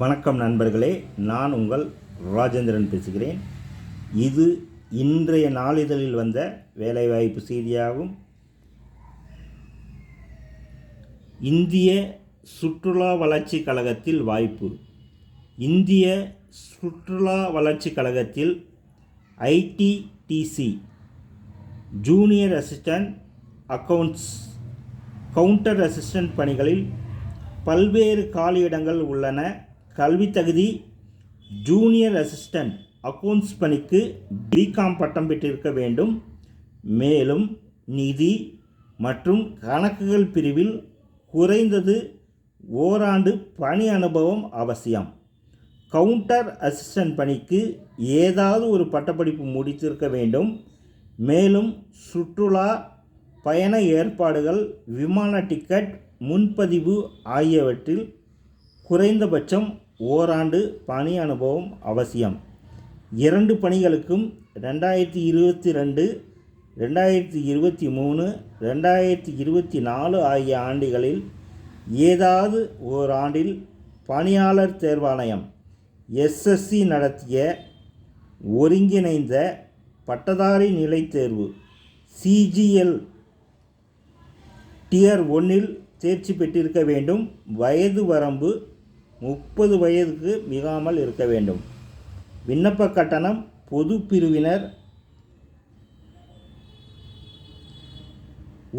வணக்கம் நண்பர்களே நான் உங்கள் ராஜேந்திரன் பேசுகிறேன். இது இன்றைய நாளிதழில் வந்த வேலைவாய்ப்பு செய்தியாகும். இந்திய சுற்றுலா வளர்ச்சி கழகத்தில் வாய்ப்பு. இந்திய சுற்றுலா வளர்ச்சி கழகத்தில் ITDC junior assistant accounts counter assistant பணிகளில் பல்வேறு காலியிடங்கள் உள்ளன. கல்வி தகுதி ஜூனியர் அசிஸ்டன்ட் அக்கவுண்ட்ஸ் பணிக்கு பிகாம் பட்டம் பெற்றிருக்க வேண்டும். மேலும் நிதி மற்றும் கணக்குகள் பிரிவில் குறைந்தது ஓராண்டு பணி அனுபவம் அவசியம். கவுண்டர் அசிஸ்டன்ட் பணிக்கு ஏதாவது ஒரு பட்டப்படிப்பு முடித்திருக்க வேண்டும். மேலும் சுற்றுலா பயண ஏற்பாடுகள் விமான டிக்கெட் முன்பதிவு ஆகியவற்றில் குறைந்தபட்சம் ஓராண்டு பணி அனுபவம் அவசியம். இரண்டு பணிகளுக்கும் ரெண்டாயிரத்தி இருபத்தி ரெண்டு ரெண்டாயிரத்தி இருபத்தி மூணு ரெண்டாயிரத்தி இருபத்தி நாலு ஆகிய ஆண்டுகளில் ஏதாவது ஓராண்டில் பணியாளர் தேர்வாணையம் எஸ்எஸ்சி நடத்திய ஒருங்கிணைந்த பட்டதாரி நிலைத் தேர்வு சிஜிஎல் டியர் ஒன்றில் தேர்ச்சி பெற்றிருக்க வேண்டும். வயது வரம்பு முப்பது வயதுக்கு மிகாமல் இருக்க வேண்டும். விண்ணப்ப கட்டணம் பொது பிரிவினர்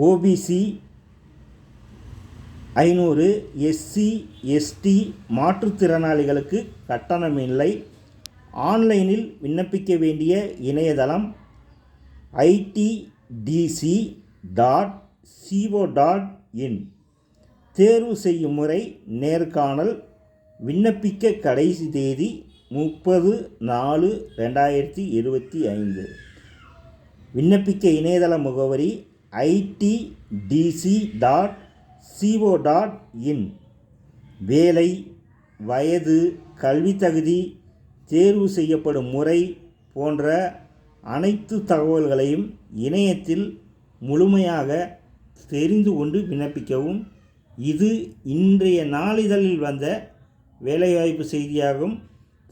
ஓபிசி ஐநூறு எஸ்சி எஸ்டி மாற்றுத்திறனாளிகளுக்கு கட்டணம் இல்லை ஆன்லைனில் விண்ணப்பிக்க வேண்டிய இணையதளம் ITDC dot co dot in. தேர்வு செய்யும் முறை நேர்காணல் விண்ணப்பிக்க கடைசி தேதி முப்பது நாலு ரெண்டாயிரத்தி இருபத்தி ஐந்து. விண்ணப்பிக்க இணையதள முகவரி ITDC dot co dot in. வேலை வயது கல்வி தகுதி தேர்வு செய்யப்படும் முறை போன்ற அனைத்து தகவல்களையும் இணையத்தில் முழுமையாக தெரிந்து கொண்டு விண்ணப்பிக்கவும். இது இன்றைய நாளிதழில் வந்த வேலைவாய்ப்பு செய்தியாகும்.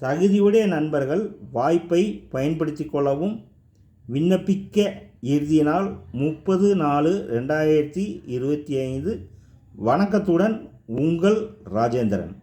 தகுதியுடைய நண்பர்கள் வாய்ப்பை பயன்படுத்தி கொள்ளவும் விண்ணப்பிக்க இறுதி நாள் முப்பது நாலு ரெண்டாயிரத்தி இருபத்தி ஐந்து. வணக்கத்துடன் உங்கள் ராஜேந்திரன்.